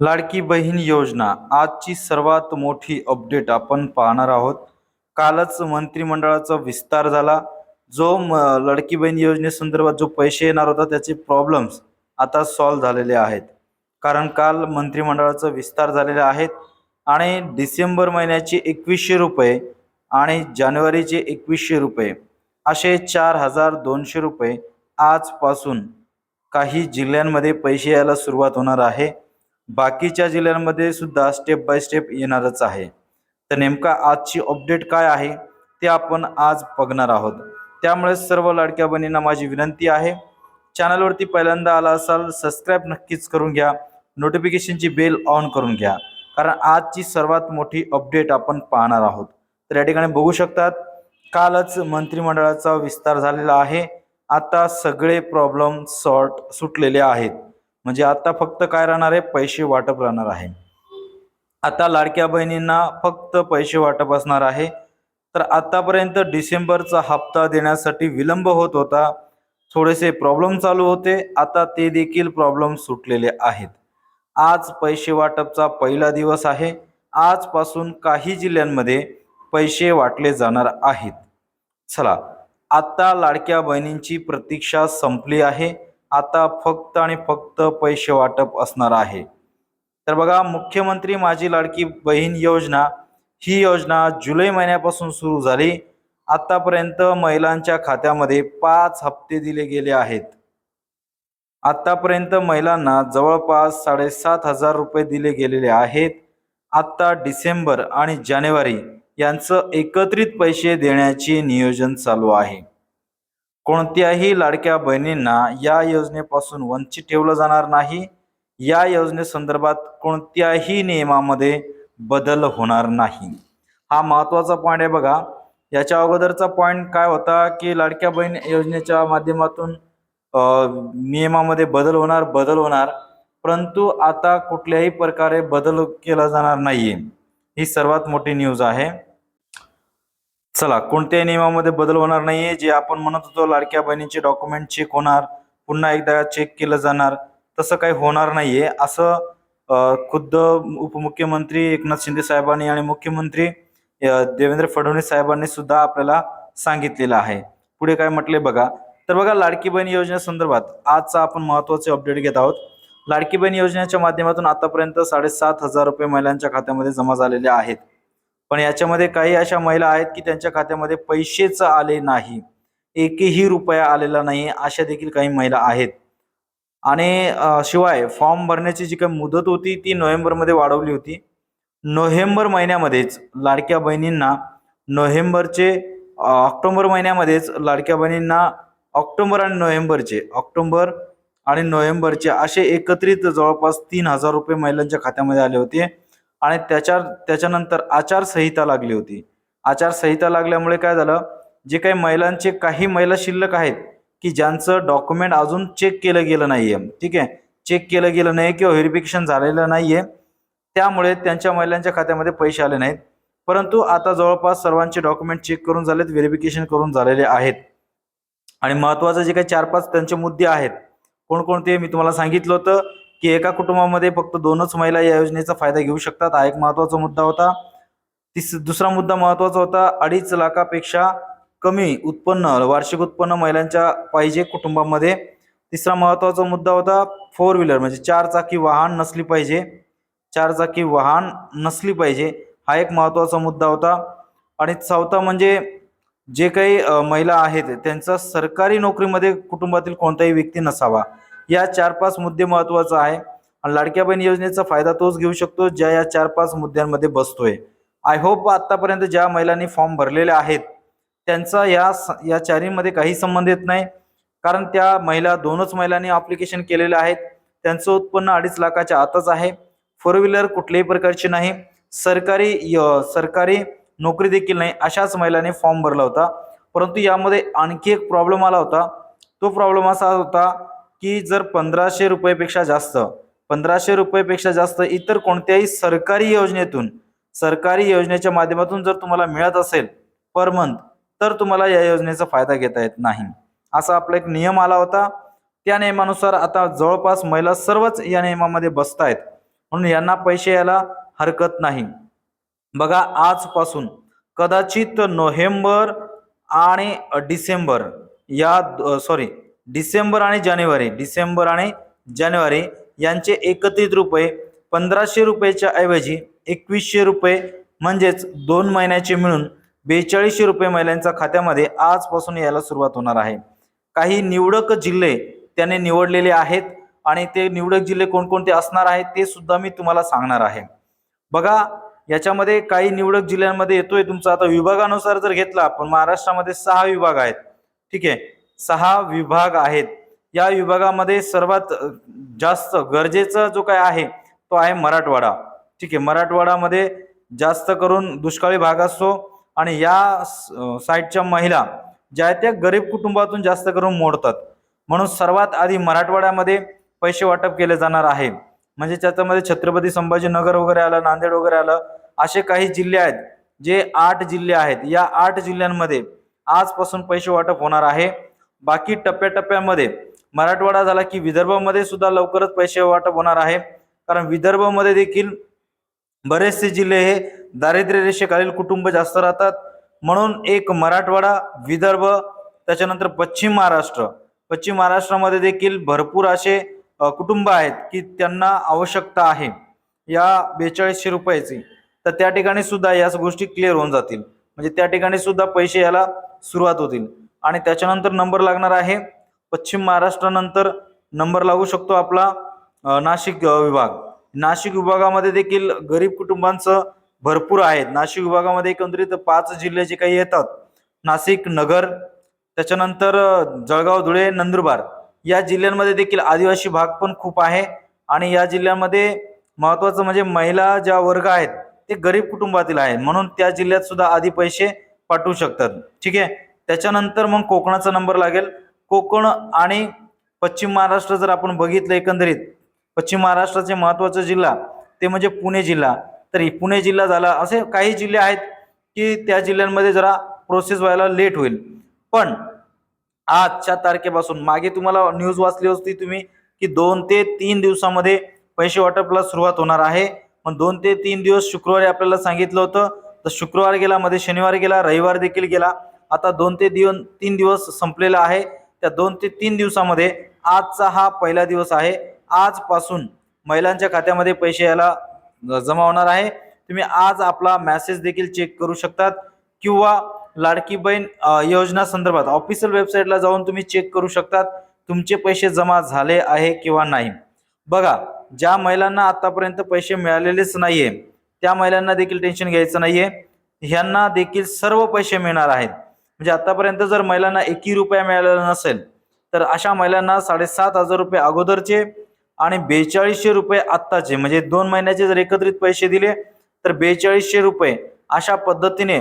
लाडकी बहीण योजना. आजची सर्वात मोठी अपडेट आपण पाहणार आहोत. कालच मंत्रिमंडळाचा विस्तार झाला. जो म लाडकी बहीण योजनेसंदर्भात जो पैसे येणार होता त्याचे प्रॉब्लेम्स आता सॉल्व्ह झालेले आहेत. कारण काल मंत्रिमंडळाचा विस्तार झालेले आहेत आणि डिसेंबर महिन्याचे एकवीसशे रुपये आणि जानेवारीचे एकवीसशे रुपये असे चार हजार दोनशे रुपये आजपासून काही जिल्ह्यांमध्ये पैसे यायला सुरुवात होणार आहे. बाकीच्या जिल्ह्यांमध्ये सुद्धा स्टेप बाय स्टेप येणारच आहे. तर नेमका आजची अपडेट काय आहे ते आपण आज बघणार आहोत. त्यामुळे सर्व लाडक्या बहिणींना माझी विनंती आहे. चॅनलवरती पहिल्यांदा आला असाल सबस्क्राईब नक्कीच करून घ्या. नोटिफिकेशनची बेल ऑन करून घ्या. कारण आजची सर्वात मोठी अपडेट आपण पाहणार आहोत. तर या ठिकाणी बघू शकतात कालच मंत्रिमंडळाचा विस्तार झालेला आहे. आता सगळे प्रॉब्लेम सॉर्ट सुटलेले आहेत. म्हणजे आता फक्त काय राहणार आहे? पैसे वाटप राहणार आहे. आता लाडक्या बहिणींना फक्त पैसे वाटप असणार आहे. तर आतापर्यंत डिसेंबरचा हप्ता देण्यासाठी विलंब होत होता. थोडेसे प्रॉब्लेम चालू होते. आता ते देखील प्रॉब्लेम सुटलेले आहेत. आज पैसे वाटपचा पहिला दिवस आहे. आजपासून काही जिल्ह्यांमध्ये पैसे वाटले जाणार आहेत. चला आत्ता लाडक्या बहिणींची प्रतीक्षा संपली आहे. आता फक्त आणि फक्त पैसे वाटप असणार आहे. तर बघा मुख्यमंत्री माझी लाडकी बहीण योजना ही योजना जुलै महिन्यापासून सुरू झाली. आतापर्यंत महिलांच्या खात्यामध्ये पाच हप्ते दिले गेले आहेत. आतापर्यंत महिलांना जवळपास साडेसात हजार रुपये दिले गेलेले आहेत. आत्ता डिसेंबर आणि जानेवारी यांचं एकत्रित पैसे देण्याचे नियोजन चालू आहे. कोणत्याही लाडक्या बहिणींना या योजनेपासून वंचित ठेवलं जाणार नाही. या योजनेसंदर्भात कोणत्याही नियमामध्ये बदल होणार नाही. हा महत्त्वाचा पॉईंट आहे बघा. याच्या अगोदरचा पॉईंट काय होता की लाडक्या बहीण योजनेच्या माध्यमातून नियमामध्ये बदल होणार बदल होणार. परंतु आता कुठल्याही प्रकारे बदल केला जाणार नाहीये. ही सर्वात मोठी न्यूज आहे. चला कोणत्याही नियमामध्ये बदल होणार नाहीये. जे आपण म्हणत होतो लाडक्या बहिणीचे डॉक्युमेंट चेक होणार पुन्हा एकदा चेक केलं जाणार तसं काही होणार नाहीये. असं खुद्द उपमुख्यमंत्री एकनाथ शिंदे साहेबांनी आणि मुख्यमंत्री देवेंद्र फडणवीस साहेबांनी सुद्धा आपल्याला सांगितलेलं आहे. पुढे काय म्हटले बघा. तर बघा लाडकी बहीण योजनेसंदर्भात आजचा आपण महत्त्वाचे अपडेट घेत आहोत. लाडकी बहीण योजनेच्या माध्यमातून आतापर्यंत साडेसात हजार रुपये महिलांच्या खात्यामध्ये जमा झालेले आहेत. पण याच्यामध्ये काही अशा महिला आहेत की त्यांच्या खात्यामध्ये पैसेच आले नाही. एकही रुपया आलेला नाही अशा देखील काही महिला आहेत. आणि शिवाय फॉर्म भरण्याची जी काही मुदत होती ती नोव्हेंबरमध्ये वाढवली होती. नोव्हेंबर महिन्यामध्येच लाडक्या बहिणींना नोव्हेंबरचे ऑक्टोबर महिन्यामध्येच लाडक्या बहिणींना ऑक्टोबर आणि नोव्हेंबरचे ऑक्टोबर आणि नोव्हेंबरचे असे एकत्रित जवळपास तीन हजार रुपये महिलांच्या खात्यामध्ये आले होते. आणि त्याच्या त्याच्यानंतर आचारसंहिता लागली होती. आचारसंहिता लागल्यामुळे काय झालं? जे काही महिलांचे काही महिला शिल्लक आहेत की ज्यांचं डॉक्युमेंट अजून चेक केलं गेलं नाही आहे ठीक आहे? चेक केलं गेलं नाही किंवा व्हेरिफिकेशन झालेलं नाही आहे त्यामुळे त्यांच्या महिलांच्या खात्यामध्ये पैसे आले नाहीत. परंतु आता जवळपास सर्वांचे डॉक्युमेंट चेक करून झालेत व्हेरिफिकेशन करून झालेले आहेत. आणि महत्त्वाचं जे काही चार पाच त्यांचे मुद्दे आहेत कोणकोणते? मी तुम्हाला सांगितलं होतं. की एका कुटुंबामध्ये फक्त दोनच महिला या योजनेचा फायदा घेऊ शकतात. हा एक महत्त्वाचा मुद्दा होता. तिस दुसरा मुद्दा महत्त्वाचा होता. अडीच लाखापेक्षा कमी उत्पन्न वार्षिक उत्पन्न महिलांच्या पाहिजे कुटुंबामध्ये. तिसरा महत्त्वाचा मुद्दा होता फोर व्हीलर म्हणजे चार चाकी वाहन नसली पाहिजे. चार चाकी वाहन नसली पाहिजे. हा एक महत्त्वाचा मुद्दा होता. आणि चौथा म्हणजे जे काही महिला आहेत त्यांचा सरकारी नोकरीमध्ये कुटुंबातील कोणताही व्यक्ती नसावा. या चार पाच मुद्दे महत्त्वाचा आहे. आणि लाडक्या बहीण योजनेचा फायदा तोच घेऊ शकतो ज्या या चार पाच मुद्द्यांमध्ये बसतोय. आय होप आतापर्यंत ज्या महिलांनी फॉर्म भरलेले आहेत त्यांचा या स- या चारीमध्ये काही संबंध येत नाही. कारण त्या महिला दोनच महिलांनी अप्लिकेशन केलेले आहेत. त्यांचं उत्पन्न अडीच लाखाच्या आतच आहे. फोर व्हीलर कुठल्याही प्रकारची नाही. सरकारी य- सरकारी नोकरी देखील नाही. अशाच महिलांनी फॉर्म भरला होता. परंतु यामध्ये आणखी एक प्रॉब्लेम आला होता. तो प्रॉब्लेम असा होता की जर पंधराशे रुपयेपेक्षा जास्त पंधराशे रुपयेपेक्षा जास्त इतर कोणत्याही सरकारी योजनेतून सरकारी योजनेच्या माध्यमातून जर तुम्हाला मिळत असेल पर मंथ तर तुम्हाला या योजनेचा फायदा घेता येत नाही. असा आपला एक नियम आला होता. त्या नियमानुसार आता जवळपास महिला सर्वच या नियमामध्ये बसतायत. म्हणून यांना पैसे यायला हरकत नाही. बघा आजपासून कदाचित नोव्हेंबर आणि डिसेंबर या सॉरी डिसेंबर आणि जानेवारी डिसेंबर आणि जानेवारी यांचे एकत्रित रुपये पंधराशे रुपयाच्या ऐवजी एकवीसशे रुपये म्हणजेच दोन महिन्याचे मिळून बेचाळीसशे रुपये महिलांच्या खात्यामध्ये आजपासून यायला सुरुवात होणार आहे. काही निवडक जिल्हे त्याने निवडलेले आहेत आणि ते निवडक जिल्हे कोणकोणते असणार आहेत ते सुद्धा मी तुम्हाला सांगणार आहे. बघा याच्यामध्ये काही निवडक जिल्ह्यांमध्ये येतोय तुमचा. आता विभागानुसार जर घेतला पण महाराष्ट्रामध्ये सहा विभाग आहेत. ठीक आहे. सहा विभाग आहेत. या विभागामध्ये सर्वात जास्त गरजेचा जो काय आहे तो आहे मराठवाडा. ठीक आहे मराठवाडामध्ये जास्त करून दुष्काळी भाग असतो आणि या स- साईडच्या महिला ज्या त्या गरीब कुटुंबातून जास्त करून मोडतात. म्हणून सर्वात आधी मराठवाड्यामध्ये पैसे वाटप केले जाणार आहे. म्हणजे त्याच्यामध्ये छत्रपती संभाजीनगर वगैरे आलं नांदेड वगैरे आलं असे काही जिल्हे आहेत जे आठ जिल्हे आहेत. या आठ जिल्ह्यांमध्ये आजपासून पैसे वाटप होणार आहे. बाकी टप्प्याटप्प्यामध्ये मराठवाडा झाला की विदर्भामध्ये सुद्धा लवकरच पैसे वाटप होणार आहे. कारण विदर्भामध्ये देखील बरेचसे जिल्हे हे दारिद्र्य रेषेखालील कुटुंब जास्त राहतात. म्हणून एक मराठवाडा विदर्भ त्याच्यानंतर पश्चिम महाराष्ट्र पश्चिम महाराष्ट्रामध्ये देखील भरपूर असे कुटुंब आहेत की त्यांना आवश्यकता आहे. या बेचाळीसशे रुपयाची. तर त्या ठिकाणी सुद्धा याच गोष्टी क्लिअर होऊन जातील. म्हणजे त्या ठिकाणी सुद्धा पैसे यायला सुरुवात होतील. आणि त्याच्यानंतर नंबर लागणार आहे. पश्चिम महाराष्ट्रानंतर नंबर लागू शकतो आपला नाशिक विभाग. नाशिक विभागामध्ये देखील गरीब कुटुंबांचं भरपूर आहेत. नाशिक विभागामध्ये एकंदरीत पाच जिल्हे जे काही येतात नाशिक नगर त्याच्यानंतर जळगाव धुळे नंदुरबार या जिल्ह्यांमध्ये देखील आदिवासी भाग पण खूप आहे. आणि या जिल्ह्यामध्ये महत्वाचं म्हणजे महिला ज्या वर्ग आहेत ते गरीब कुटुंबातील आहेत. म्हणून त्या जिल्ह्यात सुद्धा आधी पैसे पाठवू शकतात. ठीक आहे? त्याच्यानंतर मग कोकणाचा नंबर लागेल. कोकण आणि पश्चिम महाराष्ट्र जर आपण बघितलं एकंदरीत पश्चिम महाराष्ट्राचे महत्त्वाचा जिल्हा ते म्हणजे पुणे जिल्हा. तर पुणे जिल्हा झाला असे काही जिल्हे आहेत की त्या जिल्ह्यांमध्ये जरा प्रोसेस व्हायला लेट होईल. पण आजच्या तारखेपासून मागे तुम्हाला न्यूज वाचली होती तुम्ही की दोन ते तीन दिवसामध्ये पैसे वाटपला सुरुवात होणार आहे. मग दोन ते तीन दिवस शुक्रवारी आपल्याला सांगितलं होतं. तर शुक्रवार गेला मध्ये शनिवार गेला रविवार देखील गेला. आता दोन ते दिवस तीन दिवस संपलेला आहे. त्या दोन ते तीन दिवसामध्ये आजचा हा पहिला दिवस आहे. आजपासून महिलांच्या खात्यामध्ये पैसे यायला जमा होणार आहे. तुम्ही आज आपला मॅसेज देखील चेक करू शकतात. किंवा लाडकी बहीण योजना संदर्भात ऑफिशियल वेबसाईटला जाऊन तुम्ही चेक करू शकतात. तुमचे पैसे जमा झाले आहे किंवा नाही. बघा ज्या महिलांना आतापर्यंत पैसे मिळालेलेच नाहीये त्या महिलांना देखील टेन्शन घ्यायचं नाहीये. ह्यांना देखील सर्व पैसे मिळणार आहेत. म्हणजे आतापर्यंत जर महिलांना एकही रुपया मिळालेला नसेल तर अशा महिलांना साडेसात हजार रुपये अगोदरचे आणि बेचाळीसशे रुपये आत्ताचे म्हणजे दोन महिन्याचे जर एकत्रित पैसे दिले तर बेचाळीसशे रुपये अशा पद्धतीने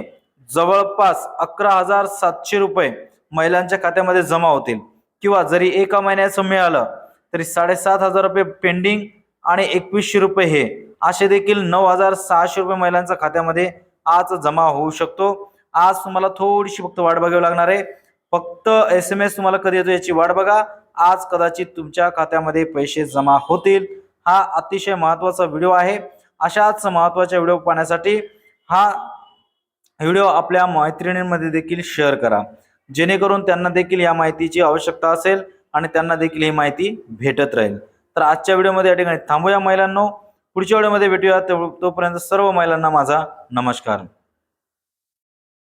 जवळपास अकरा हजार सातशे रुपये महिलांच्या खात्यामध्ये जमा होतील. किंवा जरी एका महिन्याचं मिळालं तरी साडेसात हजार रुपये पेंडिंग आणि एकवीसशे रुपये हे असे देखील नऊ हजार सहाशे रुपये महिलांच्या खात्यामध्ये आज जमा होऊ शकतो. आज तुम्हाला थोडीशी फक्त वाट बघावी लागणार आहे. फक्त एस एम एस तुम्हाला कधी येतो याची वाट बघा. आज कदाचित तुमच्या खात्यामध्ये पैसे जमा होतील. हा अतिशय महत्त्वाचा व्हिडिओ आहे. अशाच महत्त्वाच्या व्हिडिओ पाहण्यासाठी हा व्हिडिओ आपल्या मैत्रिणींमध्ये देखील शेअर करा. जेणेकरून त्यांना देखील या माहितीची आवश्यकता असेल आणि त्यांना देखील ही माहिती भेटत राहील. तर आजच्या व्हिडिओमध्ये या ठिकाणी थांबूया महिलांनो. पुढच्या व्हिडिओमध्ये भेटूया. तो- तोपर्यंत सर्व महिलांना माझा नमस्कार.